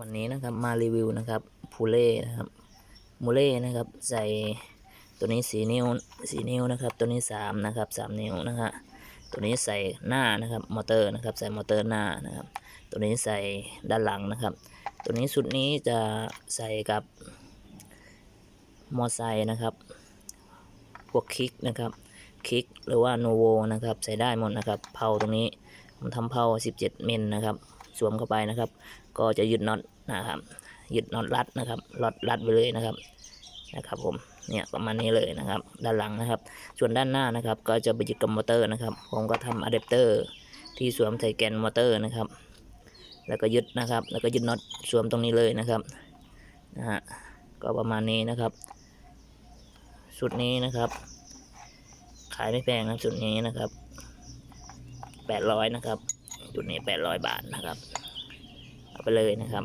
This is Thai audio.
วันนี้นะครับมารีวิวนะครับพูเล่นะครับมูเล่นะครับใส่ตัวนี้สีนิ้วสีนิ้วนะครับ ตัวนี้สามนะครับสามนิ้วนะฮะตัวนี้ใส่หน้านะครับมอเตอร์นะครับ ใส่มอเตอร์หน้านะครับ ตัวนี้ใส่ด้านหลังนะครับ ตัวนี้สุดนี้จะใส่กับมอไซค์นะครับพวกคลิกนะครับคลิกหรือว่าโนโวนะครับ ใส่ได้หมดนะครับเพาตรงนี้ผมทำเพา17มิลนะครับ สวมเข้าไปนะครับ ก็จะยึดน็อตนะครับยึดน็อตรัดนะครับรัดรัดไปเลยนะครับนะครับผมเนี่ยประมาณนี้เลยนะครับ ด้านหลังนะครับ ส่วนด้านหน้านะครับ ก็จะไปยึดกับมอเตอร์นะครับ ผมก็ทำอะแดปเตอร์ที่สวมใส่แกนมอเตอร์นะครับ แล้วก็ยึดนะครับ แล้วก็ยึดน็อตสวมตรงนี้เลยนะครับนะฮะก็ประมาณนี้นะครับชุดนี้นะครับ ขายไม่แพงนะชุดนี้นะครับแปดร้อยนะครับ ชุดนี้แปดร้อยบาทนะครับ เอาไปเลยนะครับ